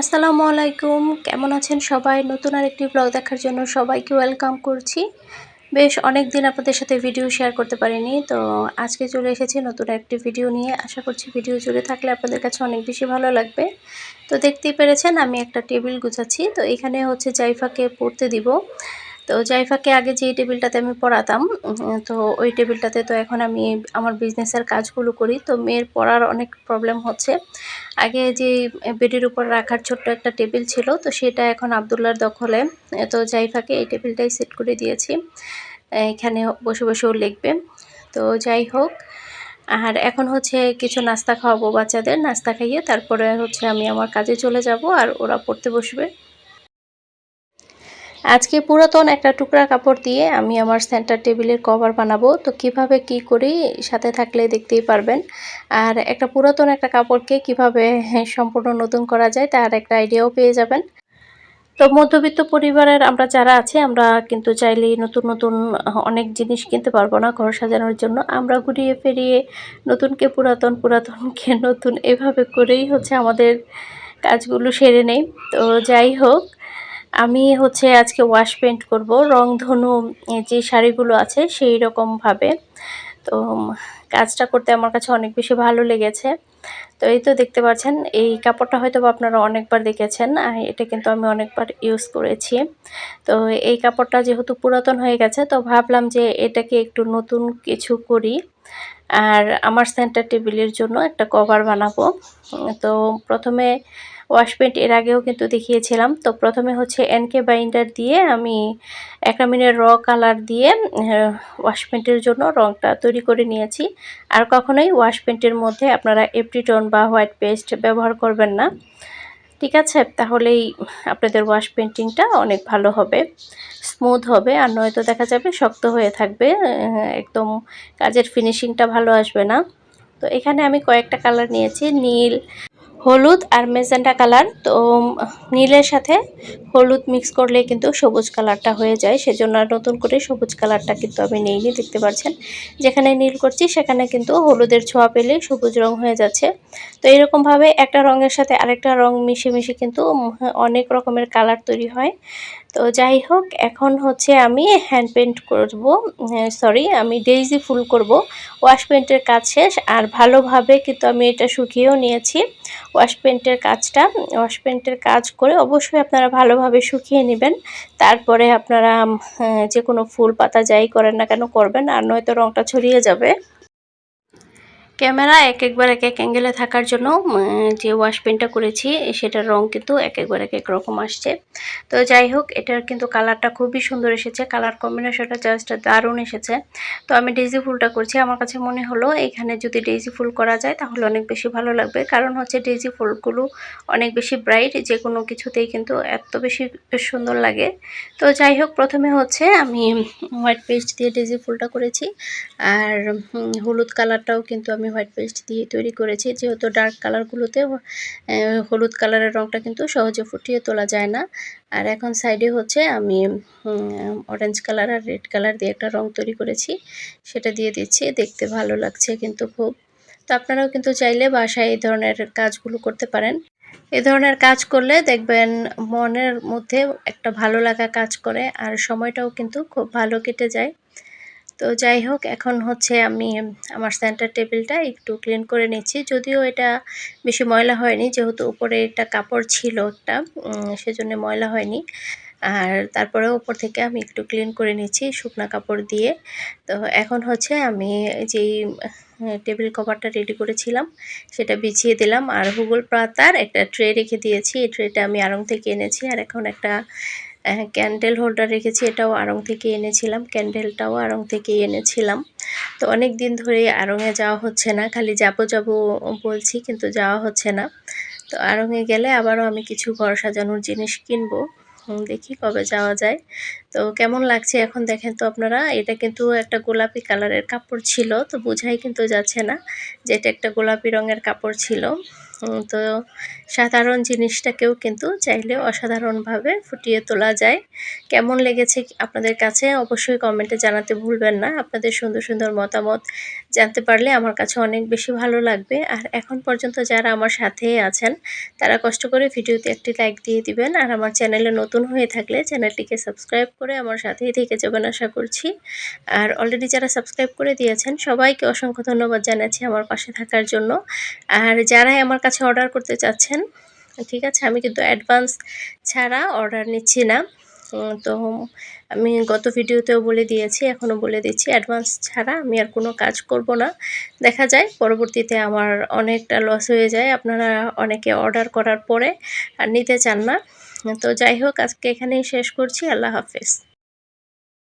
আসসালামু আলাইকুম। কেমন আছেন সবাই? নতুন আর একটি ব্লগ দেখার জন্য সবাইকে ওয়েলকাম করছি। বেশ অনেক দিন আপনাদের সাথে ভিডিও শেয়ার করতে পারিনি, তো আজকে চলে এসেছি নতুন একটি ভিডিও নিয়ে। আশা করছি ভিডিও জুড়ে থাকলে আপনাদের কাছে অনেক বেশি ভালো লাগবে। তো দেখতেই পেরেছেন, আমি একটা টেবিল গুছাচ্ছি। তো এখানে হচ্ছে জাইফাকে পড়তে দিব। তো জাইফাকে আগে যে টেবিলটাতে আমি পড়াতাম তো ওই টেবিলটাতে তো এখন আমি আমার বিজনেসের কাজগুলো করি। তো মেয়ের পড়ার অনেক প্রবলেম হচ্ছে। আগে যে বেডের উপর রাখার ছোট্ট একটা টেবিল ছিল, তো সেটা এখন আবদুল্লার দখলে। তো জাইফাকে এই টেবিলটাই সেট করে দিয়েছি। এখানে বসে বসেও লিখবে। তো যাই হোক, আর এখন হচ্ছে কিছু নাস্তা খাওয়াবো বাচ্চাদের। নাস্তা খাইয়ে তারপরে হচ্ছে আমি আমার কাজে চলে যাব আর ওরা পড়তে বসবে। আজকে পুরাতন একটা টুকরা কাপড় দিয়ে আমি আমার সেন্টার টেবিলের কভার বানাবো। তো কীভাবে কি করি সাথে থাকলে দেখতেই পারবেন। আর একটা পুরাতন একটা কাপড়কে কীভাবে সম্পূর্ণ নতুন করা যায় তার একটা আইডিয়াও পেয়ে যাবেন। তো মধ্যবিত্ত পরিবারের আমরা যারা আছি, আমরা কিন্তু চাইলেই নতুন নতুন অনেক জিনিস কিনতে পারব না ঘর সাজানোর জন্য। আমরা ঘুরিয়ে ফিরিয়ে নতুনকে পুরাতন, পুরাতনকে নতুন এভাবে করেই হচ্ছে আমাদের কাজগুলো সেরে নেই। তো যাই হোক আমি হচ্ছে আজকে ওয়াশ পেন্ট করব। রংধনু যে শাড়িগুলো আছে সেই রকমভাবে তো কাজটা করতে আমার কাছে অনেক বেশি ভালো লেগেছে। তো এই তো দেখতে পাচ্ছেন, এই কাপড়টা হয়তো আপনারা অনেকবার দেখেছেন, আর এটা কিন্তু আমি অনেকবার ইউজ করেছি। তো এই কাপড়টা যেহেতু পুরাতন হয়ে গেছে, তো ভাবলাম যে এটাকে একটু নতুন কিছু করি। আর আমার সেন্টার টেবিলের জন্য একটা কভার বানাবো। তো প্রথমে ওয়াশ পেন্ট এর আগেও কিন্তু দেখিয়েছিলাম। তো প্রথমে হচ্ছে এনকে বাইন্ডার দিয়ে আমি অ্যাক্রামিনের র কালার দিয়ে ওয়াশ পেন্টের জন্য রঙটা তৈরি করে নিয়েছি। আর কখনোই ওয়াশ পেন্টের মধ্যে আপনারা এপ্রিটন বা হোয়াইট পেস্ট ব্যবহার করবেন না। ঠিক আছে? তাহলেই আপনাদের ওয়াশ পেন্টিংটা অনেক ভালো হবে স্মুথ হবে, আর নয়তো দেখা যাবে শক্ত হয়ে থাকবে একদম কাজের ফিনিশিংটা ভালো আসবে না। তো এখানে আমি কয়েকটা কালার নিয়েছি, নীল হলুদ আর মেজেন্টা কালার। তো নীলের সাথে হলুদ মিক্স করলে কিন্তু সবুজ কালারটা হয়ে যায়। সেজন্য নতুন করে সবুজ কালারটা কিন্তু আমি নেইনি, দেখতে পাচ্ছেন যেখানে নীল করছি, সেখানে কিন্তু হলুদের ছোঁয়া পেলে সবুজ রং হয়ে যাচ্ছে। তো এরকমভাবে একটা রঙের সাথে আরেকটা রং মিশে মিশে কিন্তু অনেক রকমের কালার তৈরি হয়। তো যাই হোক, এখন হচ্ছে আমি হ্যান্ড পেন্ট করব সরি আমি ডেইজি ফুল করব ওয়াশ পেন্টের কাজ শেষ, আর ভালোভাবে কিন্তু আমি এটা শুকিয়েও নিয়েছি। ওয়াশ পেন্টের কাজটা ওয়াশ পেন্টের কাজ করে অবশ্যই আপনারা ভালোভাবে শুকিয়ে নেবেন। তারপরে আপনারা যে কোনো ফুল পাতা যাই করেন না কেন করবেন, আর নয়তো রঙটা ছড়িয়ে যাবে। ক্যামেরা এক একবার এক এক অ্যাঙ্গেলে থাকার জন্য যে ওয়াশ পেনটা করেছি, সেটার রং কিন্তু এক একবার এক এক রকম আসছে। তো যাই হোক, এটার কিন্তু কালারটা খুবই সুন্দর এসেছে। কালার কম্বিনেশনটা জাস্ট দারুণ এসেছে। তো আমি ডেজি ফুলটা করছি। আমার কাছে মনে হলো, এখানে যদি ডেইজি ফুল করা যায়, তাহলে অনেক বেশি ভালো লাগবে। কারণ হচ্ছে ডেজি ফুলগুলো অনেক বেশি ব্রাইট যে কোনো কিছুতেই কিন্তু এত বেশি সুন্দর লাগে। তো যাই হোক, প্রথমে হচ্ছে আমি হোয়াইট পেস্ট দিয়ে ডেজি ফুলটা করেছি। আর হলুদ কালারটাও কিন্তু আমি হোয়াইট পেস্ট দিয়ে তৈরি করেছি। যেহেতু ডার্ক কালারগুলোতে হলুদ কালারের রঙটা কিন্তু সহজে ফুটিয়ে তোলা যায় না। আর এখন সাইডে হচ্ছে আমি অরেঞ্জ কালার আর রেড কালার দিয়ে একটা রং তৈরি করেছি। সেটা দিয়ে দিচ্ছি, দেখতে ভালো লাগছে কিন্তু খুব। তো আপনারাও কিন্তু চাইলে বাসায় এই ধরনের কাজগুলো করতে পারেন। এ ধরনের কাজ করলে দেখবেন মনের মধ্যে একটা ভালো লাগা কাজ করে, আর সময়টাও কিন্তু খুব ভালো কেটে যায়। তো যাই হোক, এখন হচ্ছে আমি আমার সেন্টার টেবিলটা একটু ক্লিন করে নিচ্ছি। যদিও এটা বেশি ময়লা হয়নি, যেহেতু উপরে একটা কাপড় ছিল একটা সেজন্য ময়লা হয়নি। আর তারপরে উপর থেকে আমি একটু ক্লিন করে নিচ্ছি শুকনো কাপড় দিয়ে। তো এখন হচ্ছে আমি যেই টেবিল কভারটা রেডি করেছিলাম, সেটা বিছিয়ে দিলাম। আর হুগল পাতার একটা ট্রে রেখে দিয়েছি। এই ট্রেটা আমি আরং থেকে এনেছি। আর এখন একটা ক্যান্ডেল হোল্ডার রেখেছি, এটাও আড়ং থেকে এনেছিলাম ক্যান্ডেলটাও আড়ং থেকে এনেছিলাম। তো অনেক দিন ধরে আড়ংয়ে যাওয়া হচ্ছে না, খালি যাব যাব বলছি কিন্তু যাওয়া হচ্ছে না। তো আড়ংয়ে গেলে আবারও আমি কিছু ঘর সাজানোর জিনিস কিনবো দেখি কবে যাওয়া যায়। তো কেমন লাগছে এখন দেখেন তো আপনারা, এটা কিন্তু একটা গোলাপি কালারের কাপড় ছিল, তো বোঝাই কিন্তু যাচ্ছে না যে এটা একটা গোলাপি রঙের কাপড় ছিল। তো সাধারণ জিনিসটাকেও কিন্তু চাইলে অসাধারণভাবে ফুটিয়ে তোলা যায়। কেমন লেগেছে আপনাদের কাছে অবশ্যই কমেন্টে জানাতে ভুলবেন না। আপনাদের সুন্দর সুন্দর মতামত জানতে পারলে আমার কাছে অনেক বেশি ভালো লাগবে। আর এখন পর্যন্ত যারা আমার সাথেই আছেন, তারা কষ্ট করে ভিডিওতে একটি লাইক দিয়ে দিবেন। আর আমার চ্যানেলে নতুন হয়ে থাকলে চ্যানেলটিকে সাবস্ক্রাইব করে আমার সাথেই থেকে যাবেন আশা করছি। আর অলরেডি যারা সাবস্ক্রাইব করে দিয়েছেন, সবাইকে অসংখ্য ধন্যবাদ জানাচ্ছি আমার পাশে থাকার জন্য। আর যারাই আমার কাছে অর্ডার করতে চাচ্ছেন, ঠিক আছে? আমি কিন্তু অ্যাডভান্স ছাড়া অর্ডার নিচ্ছি না। তো আমি গত ভিডিওতেও বলে দিয়েছি, এখনও বলে দিচ্ছি অ্যাডভান্স ছাড়া আমি আর কোনো কাজ করব না। দেখা যায়, পরবর্তীতে আমার অনেকটা লস হয়ে যায়, আপনারা অনেকে অর্ডার করার পরে আর নিতে চান না। তো যাই হোক, আজকে এখানেই শেষ করছি, আল্লাহ হাফেজ।